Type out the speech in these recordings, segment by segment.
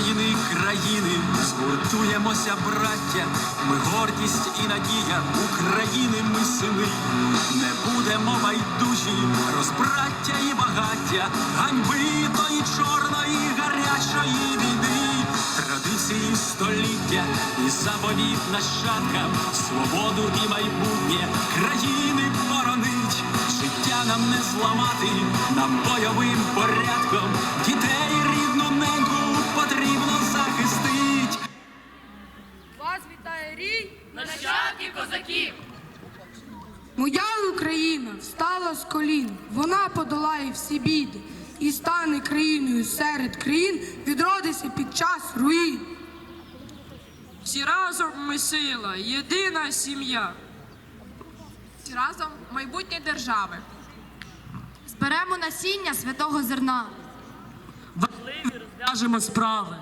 України, згуртуємося, браття, ми гордість і надія України, ми сини, не будемо байдужі, розбраття і багаття, ганьби тої чорної гарячої війни, традиції століття. І заповіт нащадкам, свободу і майбутнє країни боронить, життя нам не зламати, нам бойовим порядком, дітей потрібно захистить. Вас вітає рій! Нащадки козаків! Моя Україна встала з колін, вона подолає всі біди і стане країною серед країн, відродиться під час руїн. Всі разом ми сила, єдина сім'я. Всі разом майбутнє держави. Зберемо насіння святого зерна. Розв'яжемо справи.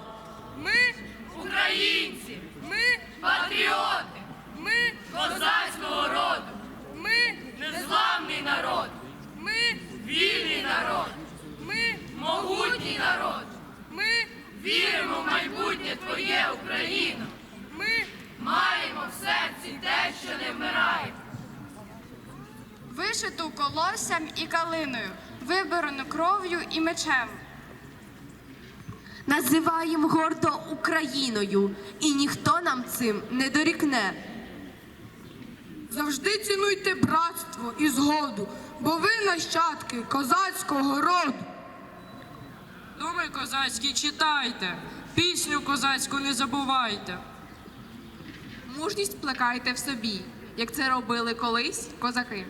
Ми, Українці! ми, Патріоти! ми, Козацького роду! ми, Незламний народ! ми, Вільний народ! ми, Могутній народ! ми, Віримо в майбутнє твоє Україно! ми, Маємо в серці те, що не вмирає! Вишиту колоссям і калиною, виборену кров'ю і мечем. Називаємо гордо Україною, і ніхто нам цим не дорікне. Завжди цінуйте братство і згоду, бо ви нащадки козацького роду. Думи козацькі читайте, пісню козацьку не забувайте. мужність плекайте в собі, як це робили колись козаки.